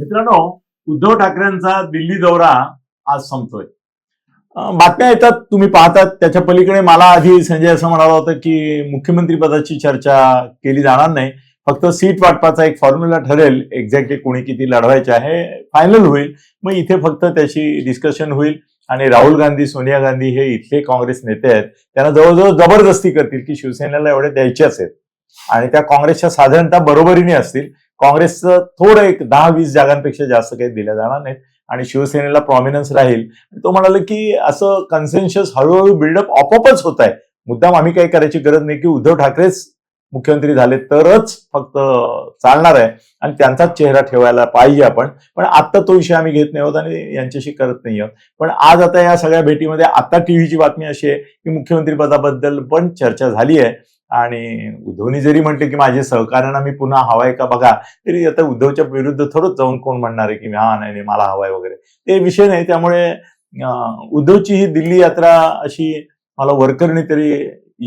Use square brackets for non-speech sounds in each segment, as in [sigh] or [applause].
मित्रांनो उद्धव ठाकरेंचा दिल्ली दौरा आज संपतोय. बातम्या येतात तुम्ही पाहतात. त्याच्या पलीकडे मला आधी संजय असं म्हणाला होतं की मुख्यमंत्री पदाची चर्चा केली जाणार नाही. फक्त सीट वाटपाचा एक फॉर्म्युला ठरेल एक्झॅक्टली कोणी किती लढवायचे आहे फायनल होईल. मग इथे फक्त त्याची डिस्कशन होईल. आणि राहुल गांधी सोनिया गांधी हे इथले काँग्रेस नेते आहेत. त्यांना जवळजवळ जबरदस्ती करतील की शिवसेनेला एवढे द्यायचे असेल. आणि त्या काँग्रेसच्या साधारणतः बरोबरीने असतील. काँग्रेसचं थोडं एक दहा वीस जागांपेक्षा जास्त काही दिल्या जाणार नाहीत. आणि शिवसेनेला प्रॉमिनन्स राहील. तो म्हणाला की असं कन्सेन्शियस हळूहळू बिल्डअप आपोआपच होत आहे. मुद्दाम आम्ही काही करायची गरज नाही की उद्धव ठाकरेच मुख्यमंत्री झाले तरच फक्त चालणार आहे. आणि त्यांचाच चेहरा ठेवायला पाहिजे आपण. पण आत्ता तो विषय आम्ही घेत नाही आहोत आणि यांच्याशी करत नाही आहोत. पण आज आता या सगळ्या भेटीमध्ये आता टीव्हीची बातमी अशी आहे की मुख्यमंत्री पदाबद्दल पण चर्चा झाली आहे. आणि उद्धवनी जरी म्हटले की माझे सहकार्यांना मी पुन्हा हवाय का बघा तरी आता उद्धवच्या विरुद्ध थोडंच जाऊन कोण म्हणणार आहे की हा नाही नाही मला हवाय वगैरे. ते विषय नाही त्यामुळे उद्धवची ही दिल्ली यात्रा अशी मला वर्करणी तरी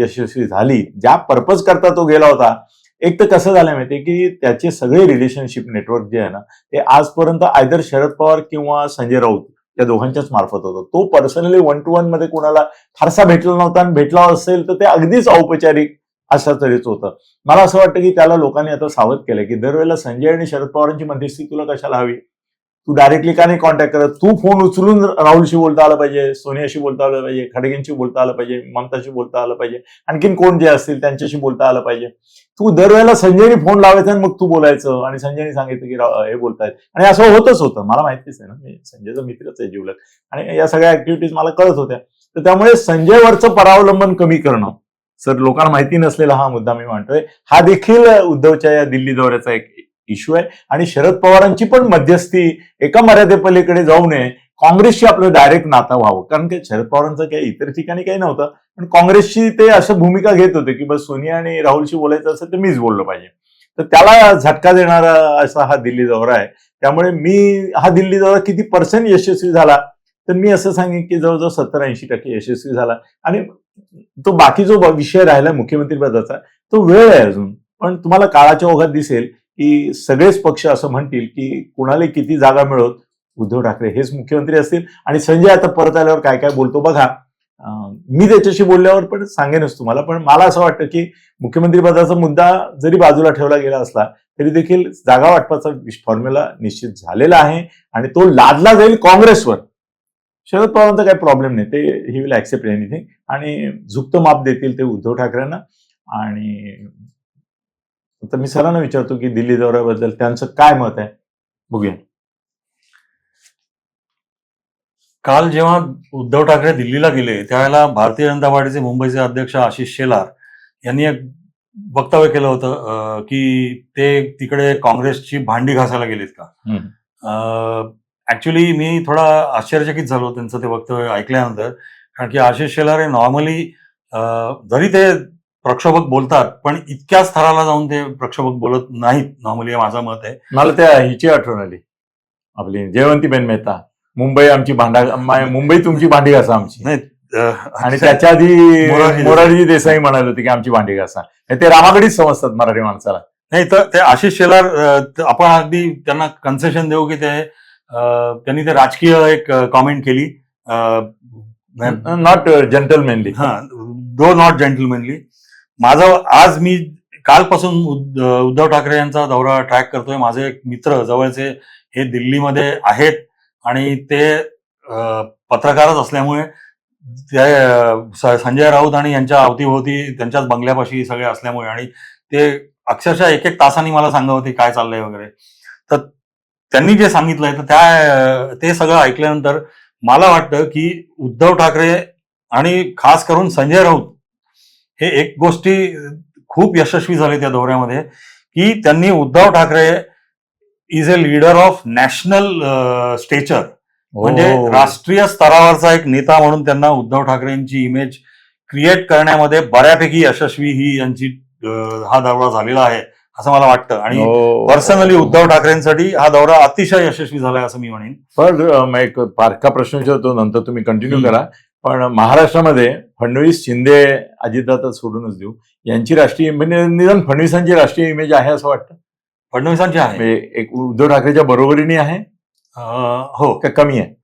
यशस्वी झाली. ज्या पर्पज करता तो गेला होता एक तर कसं झालं माहितीये की त्याचे सगळे रिलेशनशिप नेटवर्क जे आहे ना ते आजपर्यंत आयदर शरद पवार किंवा संजय राऊत त्या दोघांच्याच मार्फत होतं. तो पर्सनली वन टू वनमध्ये कोणाला फारसा भेटला नव्हता आणि भेटला असेल तर ते अगदीच औपचारिक अशा तऱ्हेच होतं. मला असं वाटतं की त्याला लोकांनी आता सावध केलं की दरवेळेला संजय आणि शरद पवारांची मध्यस्थी तुला कशाला हवी? तू डायरेक्टली का नाही कॉन्टॅक्ट करत? तू फोन उचलून राहुलशी बोलता आलं पाहिजे सोनियाशी बोलता आलं पाहिजे खडगेंशी बोलता आलं पाहिजे ममताशी बोलता आलं पाहिजे. आणखीन कोण जे असतील त्यांच्याशी बोलता आलं पाहिजे. तू दरवेळेला संजयनी फोन लावायचा आणि मग तू बोलायचं आणि संजयने सांगितलं की हे बोलतायत. आणि असं होतच होतं. मला माहितीच आहे ना मी संजयचा मित्रच आहे जीवलग. आणि या सगळ्या ऍक्टिव्हिटीज मला कळत होत्या. तर त्यामुळे संजयवरचं परावलंबन कमी करणं सर लोकांना माहिती नसलेला हा मुद्दा मी मांडतोय. हा देखील उद्धवच्या या दिल्ली दौऱ्याचा एक इश्यू आहे. आणि शरद पवारांची पण मध्यस्थी एका मर्यादेपलीकडे जाऊ नये. काँग्रेसशी आपलं डायरेक्ट नातं व्हावं. कारण की शरद पवारांचं काही इतर ठिकाणी काही नव्हतं. पण काँग्रेसची ते असं भूमिका घेत होते की बस सोनिया आणि राहुलशी बोलायचं असेल तर मीच बोललो पाहिजे. तर त्याला झटका देणारा असा हा दिल्ली दौरा आहे. त्यामुळे मी हा दिल्ली दौरा किती पर्सेंट यशस्वी झाला? तर मी असं सांगेन की जवळजवळ सत्तर ऐंशी टक्के यशस्वी झाला. आणि तो बाकी जो विषय राहिला मुख्यमंत्री पदाचा तो वेळ आहे अजून. पण तुम्हाला काळाच्या ओघात दिसेल की सगळेच पक्ष असं म्हणतील की कुणाला किती जागा मिळवत उद्धव ठाकरे हेच मुख्यमंत्री असतील. आणि संजय आता परत आल्यावर काय काय बोलतो बघा. मी त्याच्याशी बोलल्यावर पण सांगेनच तुम्हाला. पण मला असं वाटतं की मुख्यमंत्री पदाचा मुद्दा जरी बाजूला ठेवला गेला असला तरी देखील जागा वाटपाचा फॉर्म्युला निश्चित झालेला आहे. आणि तो लादला जाईल काँग्रेसवर. शरद पवारांचा काही प्रॉब्लेम नाही. ते ही विल ऍक्सेप्ट एनिथिंग आणि झुकतं माप देतील ते उद्धव ठाकरेंना. आणि आता मी सरांना विचारतो की दिल्ली दौऱ्याबद्दल त्यांचं काय मत आहे? बघूया. काल जेव्हा उद्धव ठाकरे दिल्लीला गेले त्यावेळेला भारतीय जनता पार्टीचे मुंबईचे अध्यक्ष आशिष शेलार यांनी एक वक्तव्य केलं होतं की ते तिकडे काँग्रेसची भांडी घासायला गेलेत का? ऍक्च्युली मी थोडा आश्चर्यचकित झालो त्यांचं ते वक्तव्य ऐकल्यानंतर. कारण की आशिष शेलार हे नॉर्मली जरी ते प्रक्षोभक बोलतात पण इतक्या स्तराला जाऊन ते प्रक्षोभक बोलत नाहीत. नॉर्मली हे माझं मत आहे. मला त्या हिची आठवण आली. आपली जयवंतीबेन मेहता. मुंबई आमची भांडा मुंबई तुमची भांडी घासा आमची. नाही आणि त्याच्या आधी मोरारजी देसाई. म्हणाले होते की आमची भांडी घासा. हे ते रामाकडीच समजतात मराठी माणसाला. नाही तर ते आशिष शेलार आपण अगदी त्यांना कन्सेशन देऊ की ते त्यांनी ते राजकीय एक कॉमेंट केली. नॉट जंटलमॅनली दो नॉट जेंटलमॅनली माझं आज मी कालपासून उद- उद्धव ठाकरे यांचा दौरा ट्रॅक करतोय. माझे एक मित्र जवळचे हे दिल्लीमध्ये आहेत आणि ते पत्रकारच असल्यामुळे ते संजय राऊत आणि यांच्या अवतीभोवती त्यांच्याच बंगल्यापाशी सगळे असल्यामुळे आणि ते अक्षरशः एक एक तासांनी मला सांगत होते काय चाललंय वगैरे. तर त्यांनी जे सांगितलंय तर त्या ते सगळं ऐकल्यानंतर मला वाटतं की उद्धव ठाकरे आणि खास करून संजय राऊत हे एक गोष्टी खूप यशस्वी झाले त्या दौऱ्यामध्ये की त्यांनी Uddhav Thackeray is a leader of national stature म्हणजे हो. राष्ट्रीय स्तरावरचा एक नेता म्हणून त्यांना उद्धव ठाकरेंची इमेज क्रिएट करण्यामध्ये बऱ्यापैकी यशस्वी ही यांची हा दौरा झालेला आहे असं मला वाटतं. आणि हो. पर्सनली उद्धव ठाकरेंसाठी हा दौरा अतिशय यशस्वी झालाय असं मी म्हणेन. पण एक बारका प्रश्न विचारतो नंतर तुम्ही कंटिन्यू. करा. पण महाराष्ट्रामध्ये फडणवीस शिंदे अजितदादा सोडूनच देऊ. यांची राष्ट्रीय निदान फडणवीसांची राष्ट्रीय इमेज आहे असं वाटतं? फडणवीसांची आहे. म्हणजे एक उद्धव ठाकरेच्या बरोबरीने आहे? हो. का कमी आहे?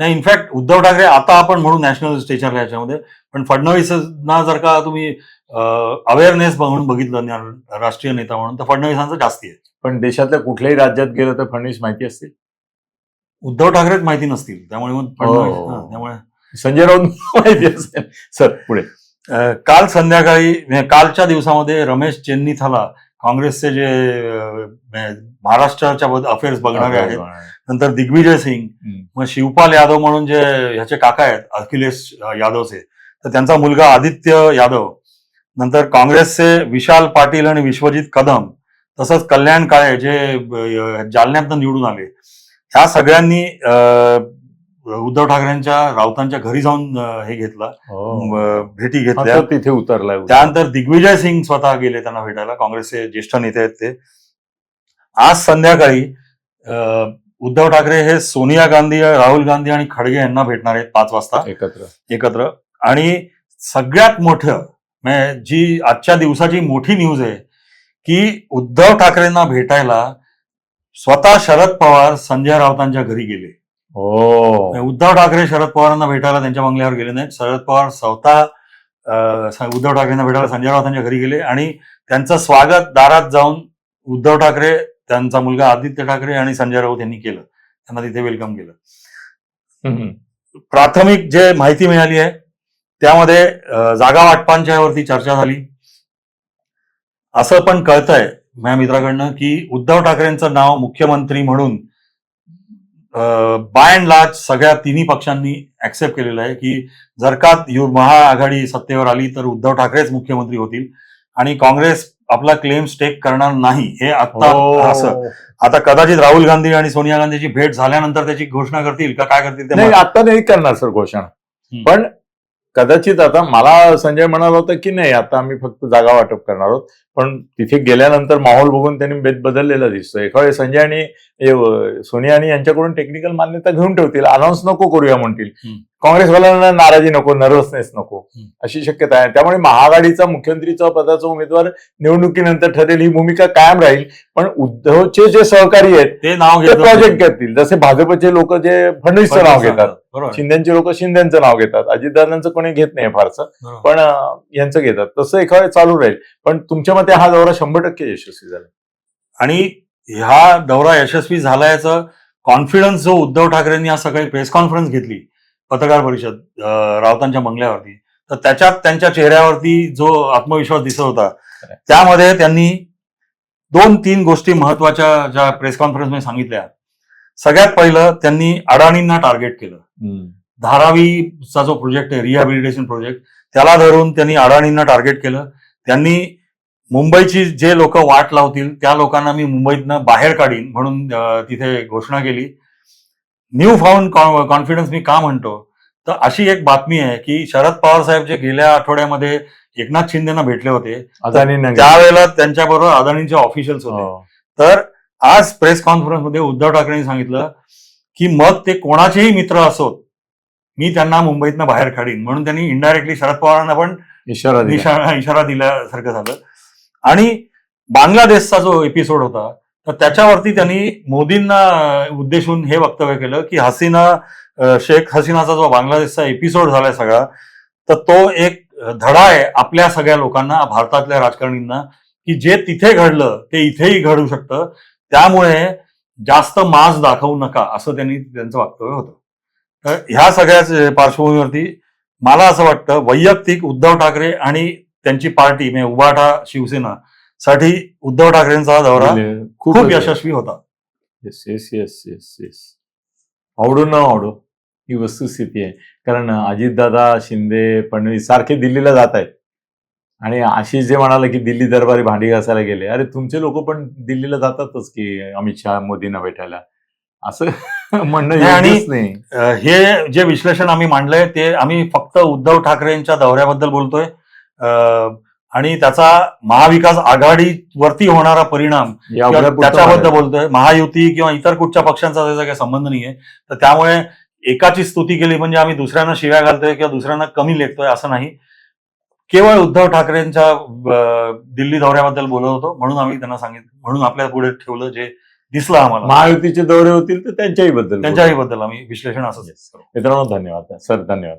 नाही इनफॅक्ट उद्धव ठाकरे आता आपण म्हणू नॅशनल स्टेजरला याच्यामध्ये पण फडणवीसांना जर का तुम्ही अवेअरनेस म्हणून बघितलं राष्ट्रीय नेता म्हणून तर फडणवीसांचं जास्ती आहे. पण देशातल्या कुठल्याही राज्यात गेलं तर फडणवीस माहिती असते उद्धव ठाकरेच माहिती नसतील त्यामुळे मग फडणवीस हो. त्यामुळे संजय राऊत माहिती असेल. सर पुढे. काल संध्याकाळी कालच्या दिवसामध्ये रमेश चेन्नीथाला काँग्रेसचे जे महाराष्ट्राच्या अफेअर्स बघणारे आहेत. नंतर दिग्विजय सिंग. मग शिवपाल यादव म्हणून जे ह्याचे काका आहेत अखिलेश यादवचे तर त्यांचा मुलगा आदित्य यादव नंतर काँग्रेसचे विशाल पाटील आणि विश्वजित कदम तसंच कल्याण काळे जे अं, जालन्यातनं निवडून आले. ह्या सगळ्यांनी उद्धव ठाकरेंच्या राऊतांच्या घरी जाऊन हे घेतलं. हो. भेटी घेतल्या. तिथे उतरलाय त्यानंतर दिग्विजय सिंग स्वतः गेले त्यांना भेटायला. काँग्रेसचे ज्येष्ठ नेते आहेत ते. आज संध्याकाळी उद्धव ठाकरे हे सोनिया गांधी राहुल गांधी आणि खडगे यांना भेटणार आहेत पाच वाजता. एकत्र. एकत्र. आणि सगळ्यात मोठं म्हणजे जी आजच्या दिवसाची मोठी न्यूज आहे की उद्धव ठाकरेंना भेटायला स्वतः शरद पवार संजय राऊतांच्या घरी गेले. उद्धव ठाकरे शरद पवारांना भेटायला त्यांच्या बंगल्यावर गेले नाहीत. शरद पवार स्वतः उद्धव ठाकरेंना भेटायला संजय राऊतांच्या घरी गेले आणि त्यांचं स्वागत दारात जाऊन उद्धव ठाकरे त्यांचा मुलगा आदित्य ठाकरे आणि संजय राऊत यांनी केलं. त्यांना तिथे वेलकम केलं. प्राथमिक जे माहिती मिळाली आहे त्यामध्ये जागा वाटपांच्यावरती चर्चा झाली. असं पण कळतंय माझ्या मित्राकडनं की उद्धव ठाकरेंचं नाव मुख्यमंत्री म्हणून बाय अँड लार्ज सगळ्या तिन्ही पक्षांनी ऍक्सेप्ट केलेलं आहे की जर का महाआघाडी सत्तेवर आली तर उद्धव ठाकरेच मुख्यमंत्री होतील आणि काँग्रेस आपला क्लेम स्टेक करणार नाही हे आता असं हो. आता कदाचित राहुल गांधी आणि सोनिया गांधीची भेट झाल्यानंतर त्याची घोषणा करतील का काय करतील ते आता नाही करणार सर घोषणा. पण कदाचित आता मला संजय म्हणाला होता की नाही आता आम्ही फक्त जागा वाटप करणार आहोत पण तिथे गेल्यानंतर माहोल बघून त्यांनी बेत बदललेला दिसतोय. एका वेळी संजय आणि सोनिया आणि यांच्याकडून टेक्निकल मान्यता घेऊन ठेवतील. अनाऊन्स नको करूया म्हणतील. काँग्रेसवाल्यांना नाराजी नको नर्वसनेस नको. अशी शक्यता आहे. त्यामुळे महाआघाडीचा मुख्यमंत्रीचा पदाचा उमेदवार निवडणुकीनंतर ठरेल ही भूमिका कायम राहील. पण उद्धवचे जे सहकारी आहेत ते नाव घेतलं प्रोजेक्ट करतील जसे भाजपचे लोक जे फडणवीसचं नाव घेतात. शिंदेचे लोक शिंदेचं नाव घेतात. अजितदादांचं कोणी घेत नाही फारसं. पण यांचं घेतात. तसं एका वेळेस चालू राहील. पण तुमच्या मते हा दौरा शंभर टक्के यशस्वी झाला. आणि ह्या दौरा यशस्वी झाल्याचं कॉन्फिडन्स जो उद्धव ठाकरेंनी आज सकाळी प्रेस कॉन्फरन्स घेतली पत्रकार परिषद राऊतांच्या बंगल्यावरती तर त्याच्यात त्यांच्या चेहऱ्यावरती जो आत्मविश्वास दिसत होता. त्यामध्ये त्यांनी दोन तीन गोष्टी महत्त्वाच्या ज्या प्रेस कॉन्फरन्समध्ये सांगितल्या. सगळ्यात पहिलं त्यांनी अडाणींना टार्गेट केलं. धारावीचा जो प्रोजेक्ट आहे रिहॅबिलिटेशन प्रोजेक्ट त्याला धरून त्यांनी अडाणींना टार्गेट केलं. त्यांनी मुंबईची जे लोक वाट लावतील त्या लोकांना मी मुंबईतनं बाहेर काढीन म्हणून तिथे घोषणा केली. न्यू फाउंड कॉन्फिडन्स मी का म्हणतो? तर अशी एक बातमी आहे की शरद पवार साहेब जे गेल्या आठवड्यामध्ये एकनाथ शिंदेना भेटले होते त्यावेळेला त्यांच्याबरोबर अदानींचे ऑफिशियल्स होते. हो. तर आज प्रेस कॉन्फरन्समध्ये उद्धव ठाकरेंनी सांगितलं की मग ते कोणाचेही मित्र असोत मी त्यांना मुंबईतनं बाहेर काढीन म्हणून त्यांनी इनडायरेक्टली शरद पवारांना पण इशारा दिला. इशारा इशारा दिल्यासारखं झालं. आणि बांगलादेशचा जो एपिसोड होता तर त्याच्यावरती त्यांनी मोदींना उद्देशून हे वक्तव्य केलं की हसीना शेख हसीनाचा जो बांगलादेशचा एपिसोड झालाय सगळा तर तो एक धडा आहे आपल्या सगळ्या लोकांना भारतातल्या राजकारणींना की जे तिथे घडलं ते इथेही घडू शकतं. त्यामुळे जास्त मास दाखवू नका असं त्यांनी त्यांचं वक्तव्य होतं. तर ह्या सगळ्याच पार्श्वभूमीवरती मला असं वाटतं वैयक्तिक उद्धव ठाकरे आणि त्यांची पार्टी म्हणजे उभाटा शिवसेना साठी उद्धव ठाकरेंचा हा दौरा खूप यशस्वी होता. Yes yes yes yes yes आवडू न आवडो ही वस्तुस्थिती आहे. कारण अजितदादा शिंदे फडणवीस सारखे दिल्लीला जात आहेत. आणि आशिष जे म्हणाले की दिल्ली दरबारी भांडी घासायला गेले अरे तुमचे लोक पण दिल्लीला जातातच की अमित शहा मोदींना भेटायला. असं [laughs] म्हणणं आणि- हे जे विश्लेषण आम्ही मांडलंय ते आम्ही फक्त उद्धव ठाकरेंच्या दौऱ्याबद्दल बोलतोय. आणि त्याचा महाविकास आघाडीवरती होणारा परिणाम त्याच्याबद्दल बोलतोय महायुती किंवा इतर कुठच्या पक्षांचा त्याचा काही संबंध नाहीये. तर त्यामुळे एकाची स्तुती केली म्हणजे आम्ही दुसऱ्यांना शिव्या घालतोय किंवा दुसऱ्यांना कमी लेखतोय असं नाही. केवळ उद्धव ठाकरेंच्या दिल्ली दौऱ्याबद्दल बोलत होतो म्हणून आम्ही त्यांना सांगितलं म्हणून आपल्या पुढे ठेवलं जे दिसलं आम्हाला. महायुतीचे दौरे होतील तर त्यांच्याही बद्दल त्यांच्याही बद्दल आम्ही विश्लेषण असंच मित्रांनो धन्यवाद. सर धन्यवाद.